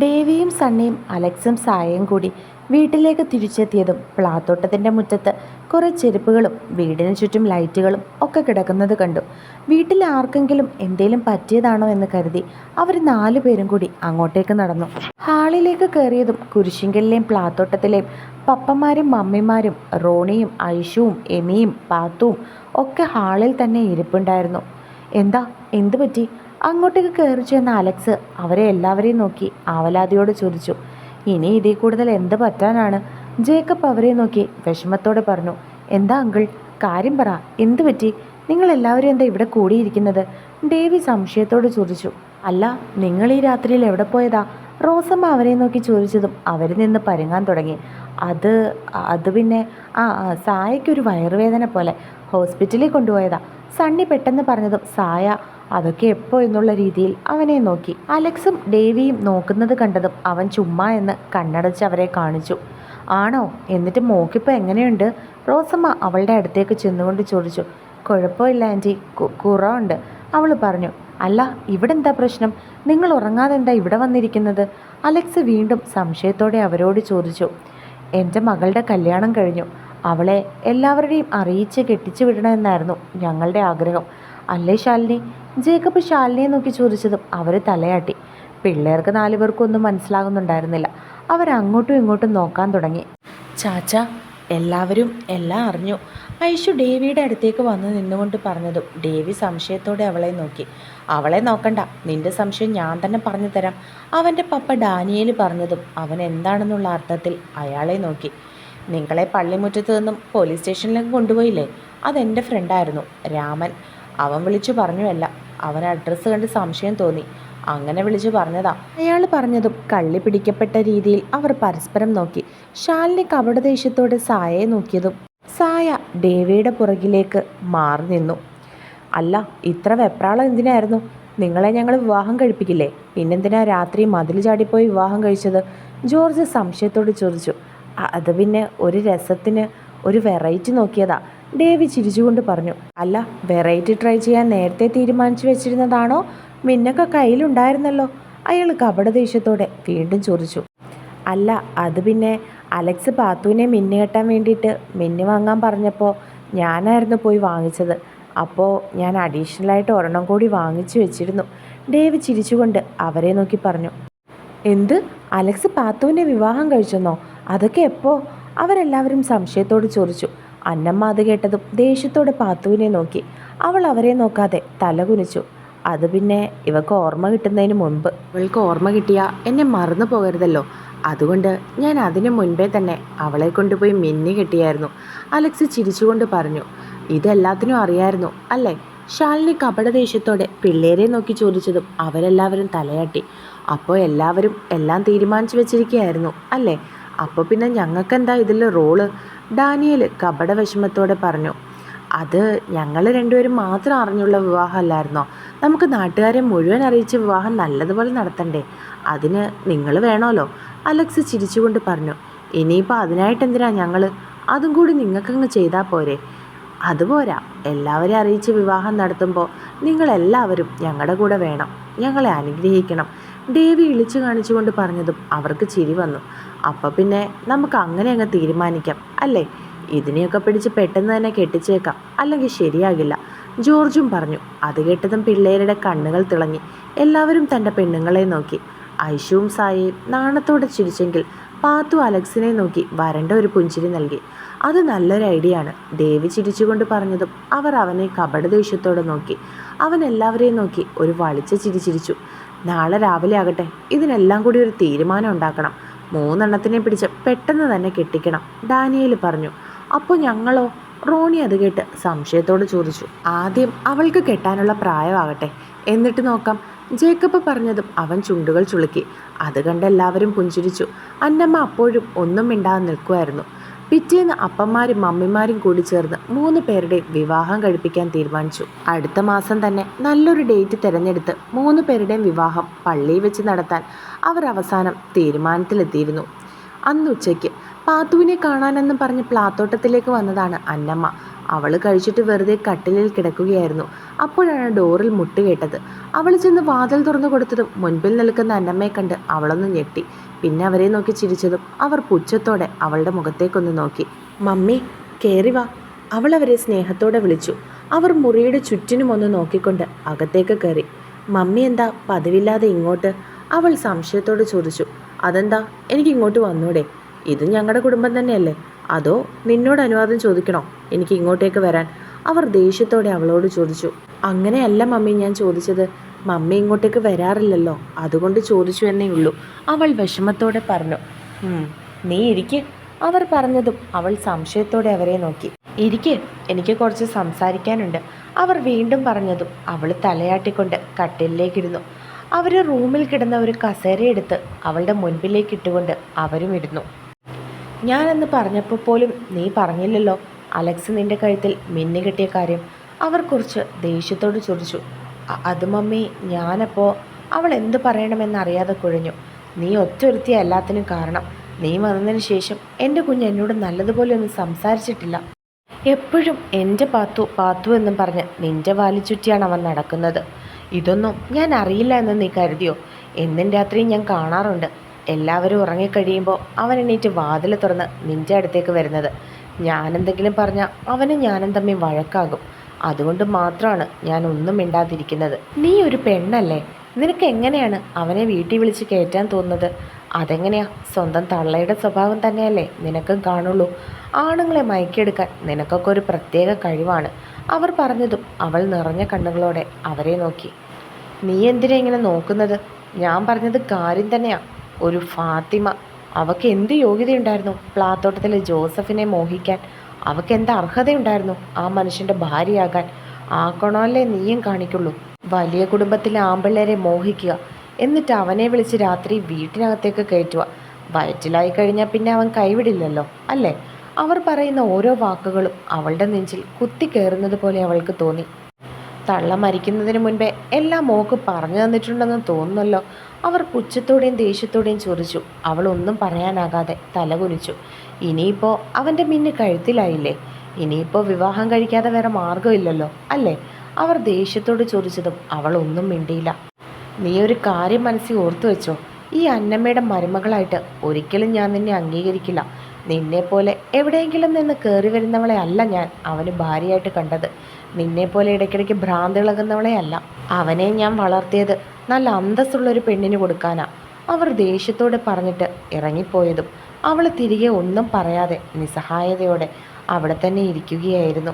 ദേവിയും സണ്ണിയും അലക്സും സായയും കൂടി വീട്ടിലേക്ക് തിരിച്ചെത്തിയതും പ്ലാത്തോട്ടത്തിന്റെ മുറ്റത്ത് കുറേ ചെരുപ്പുകളും വീടിന് ചുറ്റും ലൈറ്റുകളും ഒക്കെ കിടക്കുന്നത് കണ്ടു. വീട്ടിൽ ആർക്കെങ്കിലും എന്തേലും പറ്റിയതാണോ എന്ന് കരുതി അവർ നാലു പേരും കൂടി അങ്ങോട്ടേക്ക് നടന്നു. ഹാളിലേക്ക് കയറിയതും കുരിശിങ്കലിലെയും പ്ലാത്തോട്ടത്തിലെയും പപ്പന്മാരും മമ്മിമാരും റോണിയും ഐഷുവും എമിയും പാത്തുവും ഒക്കെ ഹാളിൽ തന്നെ ഇരിപ്പുണ്ടായിരുന്നു. എന്താ? എന്തു പറ്റി? അങ്ങോട്ടേക്ക് കയറി ചെന്ന അലക്സ് അവരെ എല്ലാവരെയും നോക്കി ആവലാതിയോട് ചോദിച്ചു ഇനി ഇതിൽ കൂടുതൽ എന്ത് പറ്റാനാണ്? ജേക്കബ് അവരെ നോക്കി വിഷമത്തോടെ പറഞ്ഞു എന്താ അങ്കിൾ കാര്യം പറ എന്ത് പറ്റി? നിങ്ങൾ എല്ലാവരും എന്താ ഇവിടെ കൂടിയിരിക്കുന്നത്? ഡേവി സംശയത്തോട് ചോദിച്ചു അല്ല നിങ്ങൾ ഈ രാത്രിയിൽ എവിടെ പോയതാ? റോസമ്മ അവരെ നോക്കി ചോദിച്ചതും അവരിൽ നിന്ന് പരുങ്ങാൻ തുടങ്ങി അത് അത് പിന്നെ ആ സായയ്ക്കൊരു വയറുവേദന പോലെ ഹോസ്പിറ്റലിൽ കൊണ്ടുപോയതാ. സണ്ണി പെട്ടെന്ന് പറഞ്ഞതും സായ അതൊക്കെ എപ്പോ എന്നുള്ള രീതിയിൽ അവനെ നോക്കി. അലക്സും ഡേവിയും നോക്കുന്നത് കണ്ടതും അവൻ ചുമ്മാ എന്ന് കണ്ണടച്ച് അവരെ കാണിച്ചു. ആണോ? എന്നിട്ട് മോക്കിപ്പോൾ എങ്ങനെയുണ്ട്? റോസമ്മ അവളുടെ അടുത്തേക്ക് ചെന്നുകൊണ്ട് ചോദിച്ചു. കുഴപ്പമില്ല ആന്റി. കുറവുണ്ട്. അവൾ പറഞ്ഞു. അല്ല ഇവിടെ എന്താ പ്രശ്നം? നിങ്ങൾ ഉറങ്ങാതെ എന്താ ഇവിടെ വന്നിരിക്കുന്നത്? അലക്സ് വീണ്ടും സംശയത്തോടെ അവരോട് ചോദിച്ചു. എന്റെ മകളുടെ കല്യാണം കഴിഞ്ഞു. അവളെ എല്ലാവരുടെയും അറിയിച്ച് കെട്ടിച്ചു വിടണമെന്നായിരുന്നു ഞങ്ങളുടെ ആഗ്രഹം. അല്ലേ ശാലിനി? ജേക്കബ് ശാലിനിയെ നോക്കി ചോദിച്ചതും അവർ തലയാട്ടി. പിള്ളേർക്ക് നാലു പേർക്കും ഒന്നും മനസ്സിലാകുന്നുണ്ടായിരുന്നില്ല. അവരങ്ങോട്ടും ഇങ്ങോട്ടും നോക്കാൻ തുടങ്ങി. ചാച്ച എല്ലാവരും എല്ലാം അറിഞ്ഞു. ഐഷു ഡേവിയുടെ അടുത്തേക്ക് വന്ന് നിന്നുകൊണ്ട് പറഞ്ഞതും ഡേവി സംശയത്തോടെ അവളെ നോക്കി. അവളെ നോക്കണ്ട. നിന്റെ സംശയം ഞാൻ തന്നെ പറഞ്ഞു തരാം. അവന്റെ പപ്പ ഡാനിയേൽ പറഞ്ഞതും അവൻ എന്താണെന്നുള്ള അർത്ഥത്തിൽ അയാളെ നോക്കി. നിങ്ങളെ പള്ളിമുറ്റത്ത് നിന്നും പോലീസ് സ്റ്റേഷനിലേക്ക് കൊണ്ടുപോയില്ലേ? അതെന്റെ ഫ്രണ്ടായിരുന്നു രാമൻ. അവൻ വിളിച്ചു പറഞ്ഞുവല്ല. അവൻ അഡ്രസ്സ് കണ്ട് സംശയം തോന്നി. അങ്ങനെ വിളിച്ചു പറഞ്ഞതാ. അയാൾ പറഞ്ഞതും കള്ളി പിടിക്കപ്പെട്ട രീതിയിൽ അവർ പരസ്പരം നോക്കി. ഷാലിനി കപടദേഷ്യത്തോടെ സായയെ നോക്കിയതും സായ ദേവിയുടെ പുറകിലേക്ക് മാറി നിന്നു. അല്ല ഇത്ര വെപ്രാളം എന്തിനായിരുന്നു? നിങ്ങളെ ഞങ്ങൾ വിവാഹം കഴിപ്പിക്കില്ലേ? പിന്നെന്തിനാ രാത്രി മതിൽ ചാടിപ്പോയി വിവാഹം കഴിച്ചത്? ജോർജ് സംശയത്തോട് ചോദിച്ചു. "അ- അത് പിന്നെ ഒരു രസത്തിന് ഒരു വെറൈറ്റി നോക്കിയതാ. ഡേവി ചിരിച്ചുകൊണ്ട് പറഞ്ഞു അല്ല വെറൈറ്റി ട്രൈ ചെയ്യാൻ നേരത്തെ തീരുമാനിച്ചു വെച്ചിരുന്നതാണോ? മിന്നൊക്കെ കയ്യിലുണ്ടായിരുന്നല്ലോ. അയാൾ കപടദേഷ്യത്തോടെ വീണ്ടും ചോദിച്ചു അല്ല അത് പിന്നെ അലക്സ് പാത്തുവിനെ മിന്നു കെട്ടാൻ വേണ്ടിയിട്ട് മിന്നു വാങ്ങാൻ പറഞ്ഞപ്പോൾ ഞാനായിരുന്നു പോയി വാങ്ങിച്ചത്. അപ്പോൾ ഞാൻ അഡീഷണലായിട്ട് ഒരെണ്ണം കൂടി വാങ്ങിച്ചു വെച്ചിരുന്നു. ഡേവി ചിരിച്ചുകൊണ്ട് അവരെ നോക്കി പറഞ്ഞു എന്ത്? അലക്സ് പാത്തുവിനെ വിവാഹം കഴിച്ചെന്നോ? അതൊക്കെ എപ്പോൾ അവരെല്ലാവരും സംശയത്തോട് ചോദിച്ചു അന്നമ്മ അത് കേട്ടതും ദേഷ്യത്തോടെ പാത്തുവിനെ നോക്കി. അവൾ അവരെ നോക്കാതെ തല കുനിച്ചു അത് പിന്നെ ഇവക്ക് ഓർമ്മ കിട്ടുന്നതിന് മുൻപ് ഇവൾക്ക് ഓർമ്മ കിട്ടിയാൽ എന്നെ മറന്നു പോകരുതല്ലോ. അതുകൊണ്ട് ഞാൻ അതിനു മുൻപേ തന്നെ അവളെ കൊണ്ടുപോയി മിന്നി കിട്ടിയായിരുന്നു. അലക്സ് ചിരിച്ചുകൊണ്ട് പറഞ്ഞു ഇതെല്ലാത്തിനും അറിയായിരുന്നു അല്ലേ? ശാലിനി കപടദേഷ്യത്തോടെ പിള്ളേരെ നോക്കി ചോദിച്ചതും അവരെല്ലാവരും തലയാട്ടി. അപ്പോൾ എല്ലാവരും എല്ലാം തീരുമാനിച്ചു വെച്ചിരിക്കുകയായിരുന്നു അല്ലേ? അപ്പോൾ പിന്നെ ഞങ്ങൾക്കെന്താ ഇതിൽ റോൾ? ഡാനിയൽ കപട വിഷമത്തോടെ പറഞ്ഞു അത് ഞങ്ങൾ രണ്ടുപേരും മാത്രം അറിഞ്ഞുള്ള വിവാഹമല്ലായിരുന്നോ? നമുക്ക് നാട്ടുകാരെ മുഴുവൻ അറിയിച്ച് വിവാഹം നല്ലതുപോലെ നടത്തണ്ടേ? അതിന് നിങ്ങൾ വേണമല്ലോ? അലക്സ് ചിരിച്ചുകൊണ്ട് പറഞ്ഞു ഇനിയിപ്പോൾ അതിനായിട്ട് എന്തിനാ ഞങ്ങൾ അതും കൂടി നിങ്ങൾക്കങ്ങ് ചെയ്താൽ പോരെ. അതുപോരാ എല്ലാവരെയും അറിയിച്ച് വിവാഹം നടത്തുമ്പോൾ നിങ്ങളെല്ലാവരും ഞങ്ങളുടെ കൂടെ വേണം. ഞങ്ങളെ അനുഗ്രഹിക്കണം. ദേവി ഇളിച്ചു കാണിച്ചുകൊണ്ട് പറഞ്ഞതും അവർക്ക് ചിരി വന്നു. അപ്പോൾ പിന്നെ നമുക്ക് അങ്ങനെ അങ്ങ് തീരുമാനിക്കാം അല്ലേ? ഇതിനെയൊക്കെ പിടിച്ച് പെട്ടെന്ന് തന്നെ കെട്ടിച്ചേക്കാം. അല്ലെങ്കിൽ ശരിയാകില്ല. ജോർജും പറഞ്ഞു. അത് കേട്ടതും പിള്ളേരുടെ കണ്ണുകൾ തിളങ്ങി. എല്ലാവരും തന്റെ പെണ്ണുങ്ങളെ നോക്കി. ഐഷുവും സായിയും നാണത്തോടെ ചിരിച്ചെങ്കിൽ പാത്തു അലക്സിനെ നോക്കി വരണ്ട ഒരു പുഞ്ചിരി നൽകി. അത് നല്ലൊരു ഐഡിയ ആണ്. ദേവി ചിരിച്ചുകൊണ്ട് പറഞ്ഞതും അവർ അവനെ കപട ദേഷ്യത്തോടെ നോക്കി. അവൻ എല്ലാവരെയും നോക്കി. ഒരു വളിച്ച ചിരി ചിരിച്ചു. നാളെ രാവിലെ ആകട്ടെ. ഇതിനെല്ലാം കൂടി ഒരു തീരുമാനം ഉണ്ടാക്കണം. മൂന്നെണ്ണത്തിനെ പിടിച്ച് പെട്ടെന്ന് തന്നെ കെട്ടിക്കണം ഡാനിയേൽ പറഞ്ഞു. അപ്പോൾ ഞങ്ങളോ? റോണി അത് കേട്ട് സംശയത്തോട് ചോദിച്ചു. ആദ്യം അവൾക്ക് കെട്ടാനുള്ള പ്രായമാകട്ടെ. എന്നിട്ട് നോക്കാം. ജേക്കബ് പറഞ്ഞതും അവൻ ചുണ്ടുകൾ ചുളുക്കി. അത് കണ്ട് എല്ലാവരും പുഞ്ചിരിച്ചു. അന്നമ്മ അപ്പോഴും ഒന്നും മിണ്ടാതെ നിൽക്കുമായിരുന്നു പിറ്റേന്ന് അപ്പന്മാരും മമ്മിമാരും കൂടി ചേർന്ന് മൂന്ന് പേരുടെ വിവാഹം കഴിപ്പിക്കാൻ തീരുമാനിച്ചു. അടുത്ത മാസം തന്നെ നല്ലൊരു ഡേറ്റ് തിരഞ്ഞെടുത്ത് മൂന്ന് പേരുടെയും വിവാഹം പള്ളിയിൽ വെച്ച് നടത്താൻ അവർ അവസാനം തീരുമാനത്തിലെത്തിയിരുന്നു. അന്ന് ഉച്ചയ്ക്ക് പാത്തുവിനെ കാണാനെന്നും പറഞ്ഞ് പ്ലാത്തോട്ടത്തിലേക്ക് വന്നതാണ് അന്നമ്മ. അവൾ കഴിച്ചിട്ട് വെറുതെ കട്ടിലിൽ കിടക്കുകയായിരുന്നു. അപ്പോഴാണ് ഡോറിൽ മുട്ട് കേട്ടത്. അവൾ ചെന്ന് വാതിൽ തുറന്നു കൊടുത്തതും മുൻപിൽ നിൽക്കുന്ന അന്നമ്മയെ കണ്ട് അവളൊന്ന് ഞെട്ടി. പിന്നെ അവരെ നോക്കി ചിരിച്ചതും അവർ പുച്ഛത്തോടെ അവളുടെ മുഖത്തേക്കൊന്ന് നോക്കി. മമ്മി കേറി വാ. അവൾ അവരെ സ്നേഹത്തോടെ വിളിച്ചു. അവർ മുറിയുടെ ചുറ്റിനും ഒന്ന് നോക്കിക്കൊണ്ട് അകത്തേക്ക് കയറി. മമ്മി എന്താ പതിവില്ലാതെ ഇങ്ങോട്ട്? അവൾ സംശയത്തോട് ചോദിച്ചു. അതെന്താ? എനിക്ക് ഇങ്ങോട്ട് വന്നൂടെ. ഇത് ഞങ്ങളുടെ കുടുംബം തന്നെയല്ലേ? അതോ നിന്നോട് അനുവാദം ചോദിക്കണോ? എനിക്ക് ഇങ്ങോട്ടേക്ക് വരാൻ. അവർ ദേഷ്യത്തോടെ അവളോട് ചോദിച്ചു. അങ്ങനെയല്ല മമ്മി ഞാൻ ചോദിച്ചത്. മമ്മി ഇങ്ങോട്ടേക്ക് വരാറില്ലല്ലോ. അതുകൊണ്ട് ചോദിച്ചു എന്നേ ഉള്ളൂ. അവൾ വിഷമത്തോടെ പറഞ്ഞു. നീ ഇരിക്ക്. അവർ പറഞ്ഞതും അവൾ സംശയത്തോടെ അവരെ നോക്കി. ഇരിക്ക് എനിക്ക് കുറച്ച് സംസാരിക്കാനുണ്ട്. അവർ വീണ്ടും പറഞ്ഞതും അവൾ തലയാട്ടിക്കൊണ്ട് കട്ടിലിലേക്കിരുന്നു. അവർ റൂമിൽ കിടന്ന ഒരു കസേരയെടുത്ത് അവളുടെ മുൻപിലേക്ക് ഇട്ടുകൊണ്ട് അവരും ഇരുന്നു. ഞാനെന്ന് പറഞ്ഞപ്പോൾ പോലും നീ പറഞ്ഞില്ലല്ലോ. അലക്സ് നിന്റെ കഴുത്തിൽ മിന്നു കിട്ടിയ കാര്യം. അവർ കുറച്ച് ദേഷ്യത്തോട് ചോദിച്ചു. "അ- അത് മമ്മി ഞാനപ്പോൾ അവൾ എന്ത് പറയണമെന്നറിയാതെ കുഴഞ്ഞു. നീ ഒറ്റൊരുത്തിയ എല്ലാത്തിനും കാരണം. നീ വന്നതിന് ശേഷം എന്റെ കുഞ്ഞ് എന്നോട് നല്ലതുപോലെ ഒന്നും സംസാരിച്ചിട്ടില്ല. എപ്പോഴും എന്റെ പാത്തു പാത്തു എന്നും പറഞ്ഞ് നിന്റെ വാലി ചുറ്റിയാണ് അവൻ നടക്കുന്നത്. ഇതൊന്നും ഞാൻ അറിയില്ല എന്ന് നീ കരുതിയോ? എന്നും രാത്രിയും ഞാൻ കാണാറുണ്ട്. എല്ലാവരും ഉറങ്ങിക്കഴിയുമ്പോൾ അവൻ എണീറ്റ് വാതിൽ തുറന്ന് നിന്റെ അടുത്തേക്ക് വരുന്നത്. ഞാനെന്തെങ്കിലും പറഞ്ഞാൽ അവനും ഞാനും തമ്മിൽ വഴക്കാകും. അതുകൊണ്ട് മാത്രമാണ് ഞാൻ ഒന്നും മിണ്ടാതിരിക്കുന്നത്. നീ ഒരു പെണ്ണല്ലേ? നിനക്ക് എങ്ങനെയാണ് അവനെ വീട്ടിൽ വിളിച്ച് കയറ്റാൻ തോന്നുന്നത്? അതെങ്ങനെയാ? സ്വന്തം തള്ളയുടെ സ്വഭാവം തന്നെയല്ലേ നിനക്കും കാണുള്ളൂ. ആണുങ്ങളെ മയക്കിയെടുക്കാൻ നിനക്കൊക്കെ ഒരു പ്രത്യേക കഴിവാണ്. അവർ പറഞ്ഞതും അവൾ നിറഞ്ഞ കണ്ണുകളോടെ അവരെ നോക്കി. നീ എന്തിനാ ഇങ്ങനെ നോക്കുന്നത്? ഞാൻ പറഞ്ഞത് കാര്യം തന്നെയാ. ഒരു ഫാത്തിമ. അവക്ക് എന്ത് യോഗ്യതയുണ്ടായിരുന്നു? പ്ലാത്തോട്ടത്തിലെ ജോസഫിനെ മോഹിക്കാൻ. അവക്ക് എന്താ അർഹതയുണ്ടായിരുന്നു ആ മനുഷ്യന്റെ ഭാര്യയാകാൻ? ആക്കണമല്ലേ നീയും കാണിക്കുള്ളൂ. വലിയ കുടുംബത്തിലെ ആമ്പിള്ളേരെ മോഹിക്കുക എന്നിട്ട് അവനെ വിളിച്ച് രാത്രി വീട്ടിനകത്തേക്ക് കയറ്റുക. വയറ്റിലായി കഴിഞ്ഞാൽ പിന്നെ അവൻ കൈവിടില്ലല്ലോ അല്ലേ? അവർ പറയുന്ന ഓരോ വാക്കുകളും അവളുടെ നെഞ്ചിൽ കുത്തി കയറുന്നത് പോലെ അവൾക്ക് തോന്നി. തള്ള മരിക്കുന്നതിന് മുൻപേ എല്ലാം മോക്ക് പറഞ്ഞു തന്നിട്ടുണ്ടെന്ന് തോന്നുന്നല്ലോ. അവർ പുച്ഛത്തോടെയും ദേഷ്യത്തോടെയും ചൊറിച്ചു അവൾ ഒന്നും പറയാനാകാതെ തലകുനിച്ചു. ഇനിയിപ്പോൾ അവന്റെ മിന്ന് കഴുത്തിലായില്ലേ? ഇനിയിപ്പോൾ വിവാഹം കഴിക്കാതെ വേറെ മാർഗമില്ലല്ലോ അല്ലേ? അവർ ദേഷ്യത്തോട് ചൊറിച്ചതും അവൾ ഒന്നും മിണ്ടിയില്ല. നീ ഒരു കാര്യം മനസ്സിൽ ഓർത്തു വെച്ചോ? ഈ അന്നമ്മയുടെ മരുമകളായിട്ട് ഒരിക്കലും ഞാൻ നിന്നെ അംഗീകരിക്കില്ല. നിന്നെപ്പോലെ എവിടെയെങ്കിലും നിന്ന് കയറി വരുന്നവളെ അല്ല ഞാൻ അവന് ഭാര്യയായിട്ട് കണ്ടത്. നിന്നെപ്പോലെ ഇടയ്ക്കിടയ്ക്ക് അല്ല അവനെ ഞാൻ വളർത്തിയത് നല്ല അന്തസ്സുള്ളൊരു പെണ്ണിന് കൊടുക്കാനാ. അവർ ദേഷ്യത്തോടെ പറഞ്ഞിട്ട് ഇറങ്ങിപ്പോയതും അവൾ തിരികെ ഒന്നും പറയാതെ നിസ്സഹായതയോടെ അവിടെ തന്നെ ഇരിക്കുകയായിരുന്നു.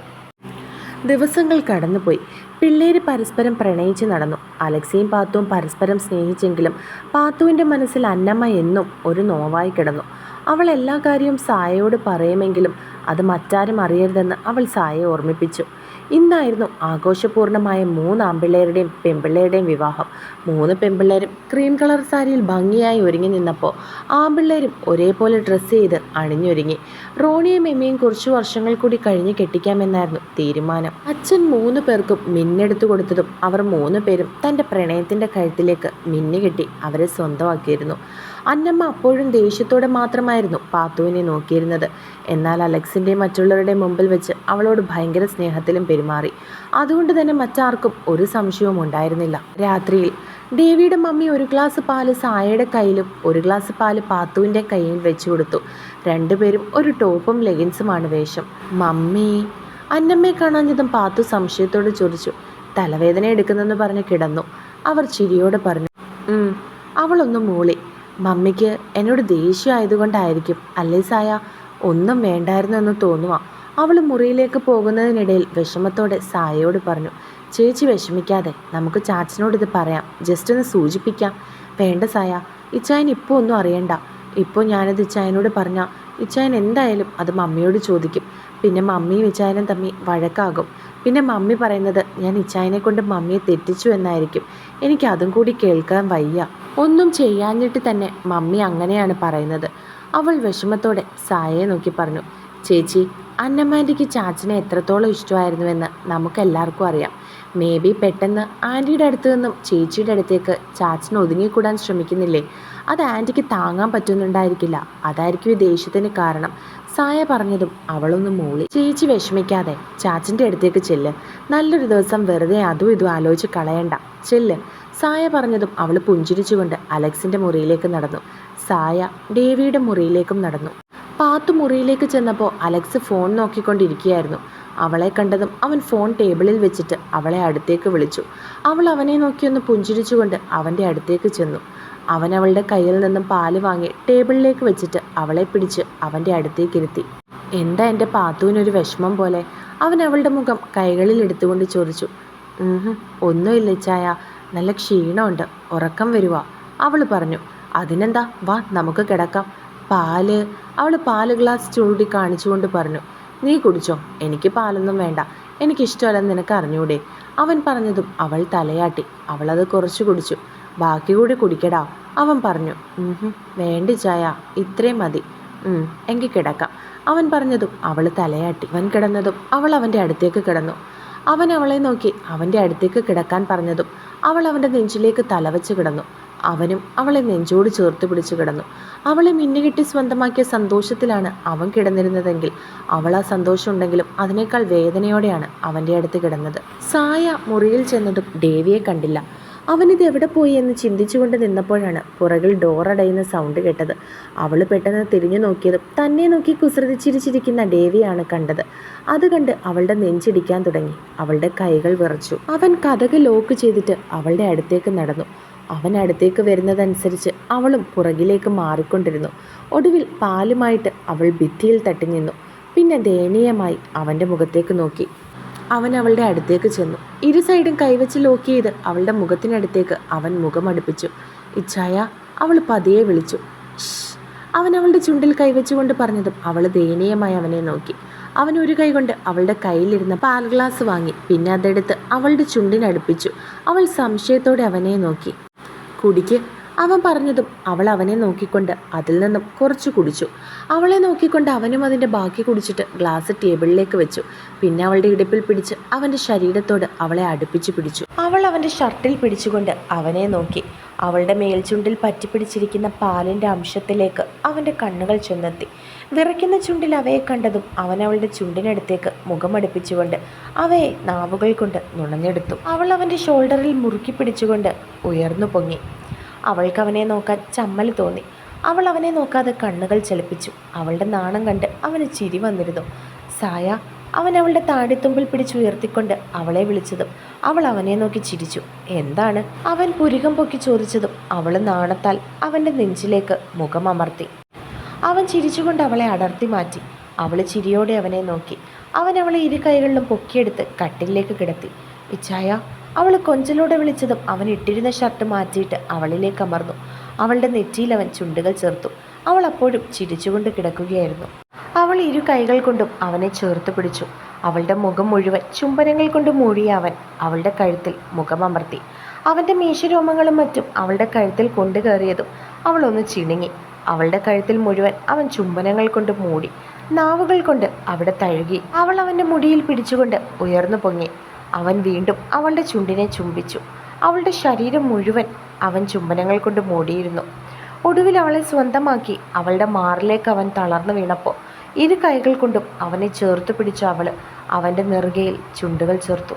ദിവസങ്ങൾ കടന്നുപോയി. പിള്ളേര് പരസ്പരം പ്രണയിച്ച് നടന്നു. അലക്സിയും പാത്തുവും പരസ്പരം സ്നേഹിച്ചെങ്കിലും പാത്തുവിന്റെ മനസ്സിൽ അന്നമ്മ എന്നും ഒരു നോവായി കിടന്നു. അവൾ എല്ലാ കാര്യവും സായയോട് പറയുമെങ്കിലും അത് മറ്റാരും അറിയരുതെന്ന് അവൾ സായയെ ഓർമ്മിപ്പിച്ചു. ഇന്നായിരുന്നു ആഘോഷപൂർണമായ മൂന്ന് ആൺപിള്ളേരുടെയും പെൺപിള്ളേരുടെയും വിവാഹം. മൂന്ന് പെൺപിള്ളേരും ക്രീം കളർ സാരിയിൽ ഭംഗിയായി ഒരുങ്ങി നിന്നപ്പോൾ ആൺപിള്ളേരും ഒരേപോലെ ഡ്രസ്സ് ചെയ്ത് അണിഞ്ഞൊരുങ്ങി. റോണിയും എമ്മയും കുറച്ചു വർഷങ്ങൾ കൂടി കഴിഞ്ഞ് കെട്ടിക്കാമെന്നായിരുന്നു തീരുമാനം. അച്ഛൻ മൂന്ന് പേർക്കും മിന്നെടുത്തു കൊടുത്തതും അവർ മൂന്ന് പേരും തന്റെ പ്രണയത്തിന്റെ കഴുത്തിലേക്ക് മിന്നു കെട്ടി അവരെ സ്വന്തമാക്കിയിരുന്നു. അന്നമ്മ അപ്പോഴും ദേഷ്യത്തോടെ മാത്രമായിരുന്നു പാത്തുവിനെ നോക്കിയിരുന്നത്. എന്നാൽ അലക്സിന്റെ മറ്റുള്ളവരുടെ മുമ്പിൽ വെച്ച് അവളോട് ഭയങ്കര സ്നേഹത്തിലും പെരുമാറി. അതുകൊണ്ട് തന്നെ മറ്റാർക്കും ഒരു സംശയവും ഉണ്ടായിരുന്നില്ല. രാത്രിയിൽ ദേവിയുടെ മമ്മി ഒരു ഗ്ലാസ് പാൽ സായയുടെ കയ്യിലും ഒരു ഗ്ലാസ് പാൽ പാത്തുവിന്റെ കയ്യിൽ വെച്ചു കൊടുത്തു. രണ്ടുപേരും ഒരു ടോപ്പും ലെഗിൻസുമാണ് വേഷം. മമ്മി അന്നമ്മയെ കാണാഞ്ഞതും പാത്തു സംശയത്തോട് ചോദിച്ചു. തലവേദന എടുക്കുന്നെന്ന് പറഞ്ഞ് കിടന്നു. അവർ ചിരിയോട് പറഞ്ഞു. അവളൊന്നും മൂളി. മമ്മിക്ക് എന്നോട് ദേഷ്യമായതുകൊണ്ടായിരിക്കും. അല്ലേ സായ? ഒന്നും വേണ്ടായിരുന്നു എന്ന് തോന്നുക അവൾ മുറിയിലേക്ക് പോകുന്നതിനിടയിൽ വിഷമത്തോടെ സായയോട് പറഞ്ഞു ചേച്ചി വിഷമിക്കാതെ നമുക്ക് ചാച്ചനോട് ഇത് പറയാം. ജസ്റ്റ് ഒന്ന് സൂചിപ്പിക്കാം. വേണ്ട സായ. ഇച്ചായൻ ഇപ്പോൾ ഒന്നും അറിയണ്ട. ഇപ്പോൾ ഞാനത് ഇച്ചായനോട് പറഞ്ഞാൽ ഇച്ചായൻ എന്തായാലും അത് മമ്മിയോട് ചോദിക്കും. പിന്നെ മമ്മിയും ഇച്ചായനും തമ്മിൽ വഴക്കാകും. പിന്നെ മമ്മി പറയുന്നത് ഞാൻ ഇച്ചായനെ കൊണ്ട് മമ്മിയെ തെറ്റിച്ചു എന്നായിരിക്കും. എനിക്ക് അതും കൂടി കേൾക്കാൻ വയ്യ. ഒന്നും ചെയ്യാഞ്ഞിട്ട് തന്നെ മമ്മി അങ്ങനെയാണ് പറയുന്നത്. അവൾ വിഷമത്തോടെ സായയെ നോക്കി പറഞ്ഞു ചേച്ചി അന്നമാന്റിക്ക് ചാച്ചനെ എത്രത്തോളം ഇഷ്ടമായിരുന്നുവെന്ന് നമുക്കെല്ലാവർക്കും അറിയാം. മേ ബി പെട്ടെന്ന് ആന്റിയുടെ അടുത്ത് നിന്നും ചേച്ചിയുടെ അടുത്തേക്ക് ചാച്ചൻ ഒതുങ്ങിക്കൂടാൻ ശ്രമിക്കുന്നില്ലേ? അത് ആന്റിക്ക് താങ്ങാൻ പറ്റുന്നുണ്ടായിരിക്കില്ല. അതായിരിക്കും ഈ ദേഷ്യത്തിന് കാരണം. സായ പറഞ്ഞതും അവളൊന്ന് മൂളി. ചേച്ചി വിഷമിക്കാതെ ചാച്ചിന്റെ അടുത്തേക്ക് ചെല്ല്. നല്ലൊരു ദിവസം വെറുതെ അതും ഇതും ആലോചിച്ച് കളയണ്ട. ചെല്ല്. സായ പറഞ്ഞതും അവൾ പുഞ്ചിരിച്ചുകൊണ്ട് അലക്സിന്റെ മുറിയിലേക്ക് നടന്നു. സായ ഡേവിയുടെ മുറിയിലേക്കും നടന്നു. പാത്തു മുറിയിലേക്ക് ചെന്നപ്പോൾ അലക്സ് ഫോൺ നോക്കിക്കൊണ്ടിരിക്കുകയായിരുന്നു. അവളെ കണ്ടതും അവൻ ഫോൺ ടേബിളിൽ വെച്ചിട്ട് അവളെ അടുത്തേക്ക് വിളിച്ചു. അവൾ അവനെ നോക്കിയൊന്ന് പുഞ്ചിരിച്ചുകൊണ്ട് അവന്റെ അടുത്തേക്ക് ചെന്നു. അവൻ അവളുടെ കയ്യിൽ നിന്നും പാൽ വാങ്ങി ടേബിളിലേക്ക് വെച്ചിട്ട് അവളെ പിടിച്ച് അവന്റെ അടുത്തേക്ക് ഇരുത്തി. എന്താ എന്റെ പാത്തുവിനൊരു വിഷമം പോലെ? അവൻ അവളുടെ മുഖം കൈകളിൽ എടുത്തുകൊണ്ട് ചോദിച്ചു. "ഉഹും, ഒന്നുമില്ല ചായ. നല്ല ക്ഷീണമുണ്ട്. ഉറക്കം വരുവാ. അവൾ പറഞ്ഞു. അതിനെന്താ? വാ നമുക്ക് കിടക്കാം. പാൽ. അവൾ പാൽ ഗ്ലാസ് ചൂടി കാണിച്ചുകൊണ്ട് പറഞ്ഞു. നീ കുടിച്ചോ? എനിക്ക് പാലൊന്നും വേണ്ട. എനിക്കിഷ്ടമല്ലെന്ന് നിനക്ക് അറിഞ്ഞൂടെ? അവൻ പറഞ്ഞതും അവൾ തലയാട്ടി. അവളത് കുറച്ച് കുടിച്ചു. ബാക്കി കൂടി കുടിക്കടാ. അവൻ പറഞ്ഞു വേണ്ടി ചായ ഇത്രയും മതി. എങ്കിൽ കിടക്കാം. അവൻ പറഞ്ഞതും അവൾ തലയാട്ടി. അവൻ കിടന്നതും അവൾ അവന്റെ അടുത്തേക്ക് കിടന്നു. അവൻ അവളെ നോക്കി അവന്റെ അടുത്തേക്ക് കിടക്കാൻ പറഞ്ഞതും അവൾ അവന്റെ നെഞ്ചിലേക്ക് തലവച്ച് കിടന്നു. അവനും അവളെ നെഞ്ചോട് ചേർത്ത് പിടിച്ചു കിടന്നു. അവളെ മിന്നുകെട്ടി സ്വന്തമാക്കിയ സന്തോഷത്തിലാണ് അവൻ കിടന്നിരുന്നതെങ്കിൽ അവൾ ആ സന്തോഷമുണ്ടെങ്കിലും അതിനേക്കാൾ വേദനയോടെയാണ് അവന്റെ അടുത്ത് കിടന്നത്. സായ മുറിയിൽ ചെന്നതും ദേവിയെ കണ്ടില്ല. അവനിത് എവിടെ പോയി എന്ന് ചിന്തിച്ചുകൊണ്ട് നിന്നപ്പോഴാണ് പുറകിൽ ഡോറടയുന്ന സൗണ്ട് കേട്ടത്. അവൾ പെട്ടെന്ന് തിരിഞ്ഞു നോക്കിയതും തന്നെ നോക്കി കുസൃതി ചിരിച്ചിരിക്കുന്ന ദേവിയാണ് കണ്ടത്. അത് കണ്ട് അവളുടെ നെഞ്ചിടിക്കാൻ തുടങ്ങി. അവളുടെ കൈകൾ വിറച്ചു. അവൻ കഥക് ലോക്ക് ചെയ്തിട്ട് അവളുടെ അടുത്തേക്ക് നടന്നു. അവൻ അടുത്തേക്ക് വരുന്നതനുസരിച്ച് അവളും പുറകിലേക്ക് മാറിക്കൊണ്ടിരുന്നു. ഒടുവിൽ പാലുമായിട്ട് അവൾ ഭിത്തിയിൽ തട്ടി നിന്നു പിന്നെ ദയനീയമായി അവന്റെ മുഖത്തേക്ക് നോക്കി. അവൻ അവളുടെ അടുത്തേക്ക് ചെന്നു. ഇരു സൈഡും കൈവച്ച് ലോക്ക് ചെയ്ത് അവളുടെ മുഖത്തിനടുത്തേക്ക് അവൻ മുഖം അടുപ്പിച്ചു. ഇച്ഛായ അവൾ പതിയെ വിളിച്ചു. അവൻ അവളുടെ ചുണ്ടിൽ കൈവച്ചുകൊണ്ട് പറഞ്ഞതും അവൾ ദയനീയമായി അവനെ നോക്കി. അവൻ ഒരു കൈ കൊണ്ട് അവളുടെ കയ്യിലിരുന്ന പാൽ ഗ്ലാസ് വാങ്ങി പിന്നെ അതെടുത്ത് അവളുടെ ചുണ്ടിനടുപ്പിച്ചു. അവൾ സംശയത്തോടെ അവനെ നോക്കി. കുടിക്ക് അവൻ പറഞ്ഞതും അവൾ അവനെ നോക്കിക്കൊണ്ട് അതിൽ നിന്നും കുറച്ച് കുടിച്ചു. അവളെ നോക്കിക്കൊണ്ട് അവനും അതിന്റെ ബാക്കി കുടിച്ചിട്ട് ഗ്ലാസ് ടേബിളിലേക്ക് വെച്ചു. പിന്നെ അവളുടെ ഇടുപ്പിൽ പിടിച്ച് അവന്റെ ശരീരത്തോട് അവളെ അടുപ്പിച്ച് പിടിച്ചു. അവൾ അവന്റെ ഷർട്ടിൽ പിടിച്ചുകൊണ്ട് അവനെ നോക്കി. അവളുടെ മേൽചുണ്ടിൽ പറ്റിപ്പിടിച്ചിരിക്കുന്ന പാലിന്റെ അംശത്തിലേക്ക് അവന്റെ കണ്ണുകൾ ചെന്നെത്തി. വിറയ്ക്കുന്ന ചുണ്ടിൽ അവയെ കണ്ടതും അവൻ അവളുടെ ചുണ്ടിനടുത്തേക്ക് മുഖമടുപ്പിച്ചുകൊണ്ട് അവയെ നാവുകൾ കൊണ്ട് നുണഞ്ഞെടുത്തു. അവൾ അവന്റെ ഷോൾഡറിൽ മുറുക്കി പിടിച്ചുകൊണ്ട് ഉയർന്നു പൊങ്ങി. അവൾക്ക് അവനെ നോക്കാൻ ചമ്മൽ തോന്നി. അവൾ അവനെ നോക്കാതെ കണ്ണുകൾ ചലിപ്പിച്ചു. അവളുടെ നാണം കണ്ട് അവന് ചിരി വന്നിരുന്നു. സായ അവൻ അവളുടെ താടിത്തുമ്പിൽ പിടിച്ചുയർത്തിക്കൊണ്ട് അവളെ വിളിച്ചതും അവൾ അവനെ നോക്കി ചിരിച്ചു. എന്താണ്? അവൻ പുരികം പൊക്കി ചോദിച്ചതും അവൾ നാണത്താൽ അവന്റെ നെഞ്ചിലേക്ക് മുഖം അമർത്തി. അവൻ ചിരിച്ചുകൊണ്ട് അവളെ അടർത്തി മാറ്റി. അവൾ ചിരിയോടെ അവനെ നോക്കി. അവൻ അവളെ ഇരു കൈകളിലും പൊക്കിയെടുത്ത് കട്ടിലേക്ക് കിടത്തി. ഇച്ചായ അവൾ കൊഞ്ചലോടെ വിളിച്ചതും അവൻ ഇട്ടിരുന്ന ഷർട്ട് മാറ്റിയിട്ട് അവളിലേക്ക് അമർന്നു. അവളുടെ നെറ്റിയിൽ അവൻ ചുണ്ടുകൾ ചേർത്തു. അവൾ അപ്പോഴും ചിരിച്ചുകൊണ്ട് കിടക്കുകയായിരുന്നു. അവൾ ഇരു കൈകൾ കൊണ്ടും അവനെ ചേർത്ത് പിടിച്ചു. അവളുടെ മുഖം മുഴുവൻ ചുംബനങ്ങൾ കൊണ്ട് മൂടിയ അവൻ അവളുടെ കഴുത്തിൽ മുഖമമർത്തി അവന്റെ മീശരോമങ്ങളും മറ്റും അവളുടെ കഴുത്തിൽ കൊണ്ടു കയറിയതും അവളൊന്ന് ചിണുങ്ങി. അവളുടെ കഴുത്തിൽ മുഴുവൻ അവൻ ചുംബനങ്ങൾ കൊണ്ട് മൂടി. നാവുകൾ കൊണ്ട് അവിടെ തഴുകി. അവൾ അവന്റെ മുടിയിൽ പിടിച്ചുകൊണ്ട് ഉയർന്നു പൊങ്ങി. അവൻ വീണ്ടും അവളുടെ ചുണ്ടിനെ ചുംബിച്ചു. അവളുടെ ശരീരം മുഴുവൻ അവൻ ചുംബനങ്ങൾ കൊണ്ട് മൂടിയിരുന്നു. ഒടുവിൽ അവളെ സ്വന്തമാക്കി അവളുടെ മാറിലേക്ക് അവൻ തളർന്നു വീണപ്പോൾ ഇരു കൈകൾ കൊണ്ടും അവനെ ചേർത്ത് പിടിച്ച അവൾ അവന്റെ നെറുകയിൽ ചുണ്ടുകൾ ചേർത്തു.